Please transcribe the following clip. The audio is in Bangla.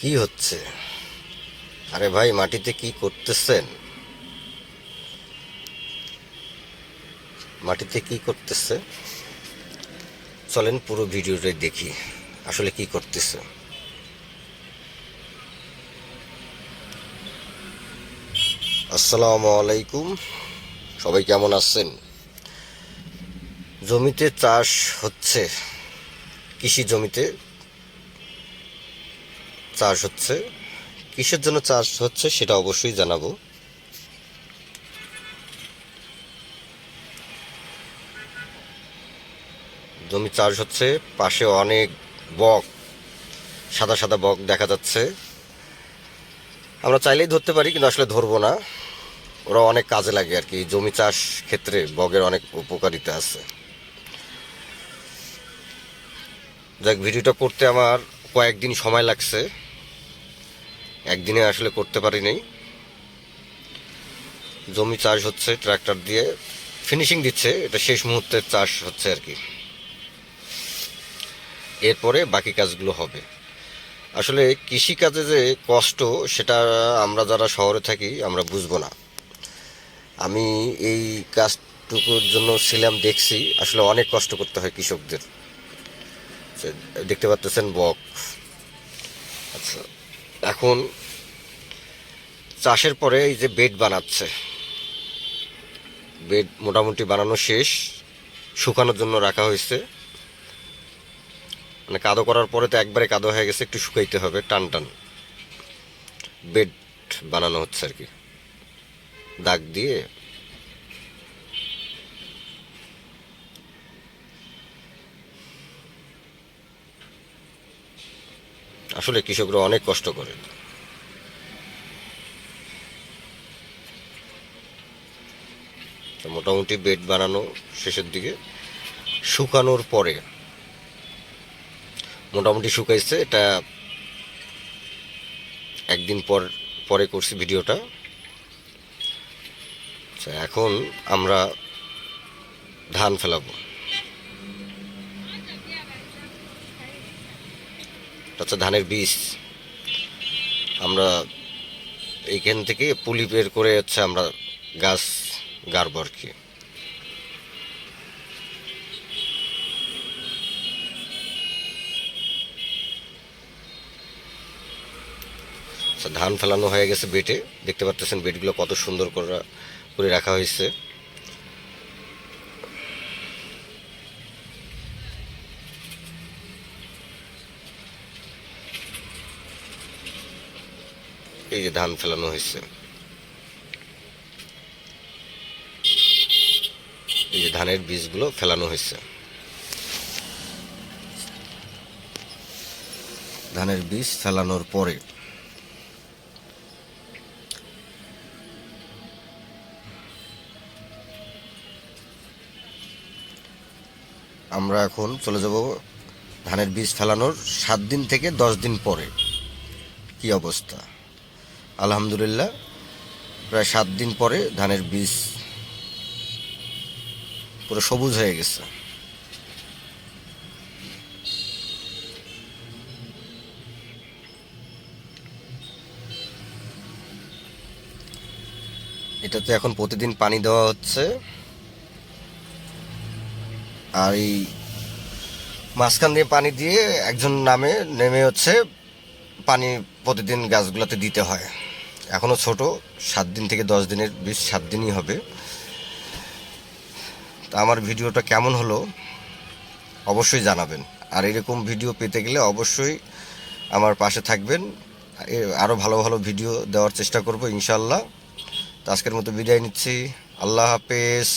কি হচ্ছে? আরে ভাই, মাটিতে কি করতেছেন? মাটিতে কি করতেছে? চলেন পুরো ভিডিওটা দেখি, আসলে কি করতেছে। আসসালামু আলাইকুম। সবাই কেমন আছেন? জমিতে চাষ হচ্ছে, কৃষি জমিতে চাষ হচ্ছে। কিসের জন্য চাষ হচ্ছে সেটা অবশ্যই জানাব। জমি চাষ হচ্ছে, পাশে অনেক বক, সাদা সাদা বক দেখা যাচ্ছে। আমরা চাইলেই ধরতে পারি, কিন্তু আসলে ধরবো না। ওরা অনেক কাজে লাগে আর কি জমি চাষ ক্ষেত্রে বগের অনেক উপকারিতা আছে। যাক, ভিডিওটা করতে আমার কয়েকদিন সময় লাগছে। একদিনে আসলে করতে পারি নাই। জমি চাষ হচ্ছে ট্রাক্টর দিয়ে। ফিনিশিং দিচ্ছে, এটা শেষ মুহূর্তের চাষ হচ্ছে আর কি। এরপরে বাকি কাজগুলো হবে। আসলে কৃষিকাজে যে কষ্ট, সেটা আমরা যারা শহরে থাকি, আমরা বুঝব না। আমি এই কাজটুকুর জন্য ছিলাম, দেখছি, আসলে অনেক কষ্ট করতে হয় কৃষকদের। দেখতে পাচ্তেছেন বক। আচ্ছা। এখন চাষের পরে এই যে বেড বানাচ্ছে। বেড মোটামুটি বানানো শেষ, শুকানোর জন্য রাখা হয়েছে। মানে কাদো করার পরে তো একবারে কাদো হয়ে গেছে, একটু শুকাইতে হবে, টান টান। বেড বানানো হচ্ছে আর কি। দাগ দিয়ে আসলে কৃষকরা অনেক কষ্ট করে। মোটামুটি বেড বানানো শেষের দিকে। শুকানোর পরে মোটামুটি শুকাইছে, এটা একদিন পর, পরে করছি ভিডিওটা। আচ্ছা এখন আমরা ধান ফেলাবো। এটা ধানের বীজ। আমরা এইখান থেকে পুলি বের করে হচ্ছে আমরা গাছ গাড়ব আর কি আচ্ছা, ধান ফেলানো হয়ে গেছে বেটে। দেখতে পাচ্ছেন বেটগুলো কত সুন্দর করে করে রাখা হয়েছে। এই যে ধান ফেলানো হয়েছে। এই যে ধানের বীজগুলো ফেলানো হয়েছে। ধানের বীজ ফেলানোর পরে আমরা এখন চলে যাব ধানের বীজ ফেলানোর সাত দিন থেকে দশ দিন পরে। কি অবস্থা? আলহামদুলিল্লাহ, প্রায় সাত দিন পরে ধানের বীজ পুরো সবুজ হয়ে গেছে। এটাতে এখন প্রতিদিন পানি দেওয়া হচ্ছে। আর এই মাঝখান দিয়ে পানি দিয়ে একজন নামে নেমে হচ্ছে পানি প্রতিদিন গাছগুলোতে দিতে হয়। এখনও ছোট, সাত দিন থেকে দশ দিনের বীজ সাত দিনই হবে। তা আমার ভিডিওটা কেমন হলো অবশ্যই জানাবেন। আর এরকম ভিডিও পেতে গেলে অবশ্যই আমার পাশে থাকবেন। আরও ভালো ভালো ভিডিও দেওয়ার চেষ্টা করব ইনশাল্লাহ তো আজকের মতো বিদায় নিচ্ছি। আল্লাহ হাফেজ।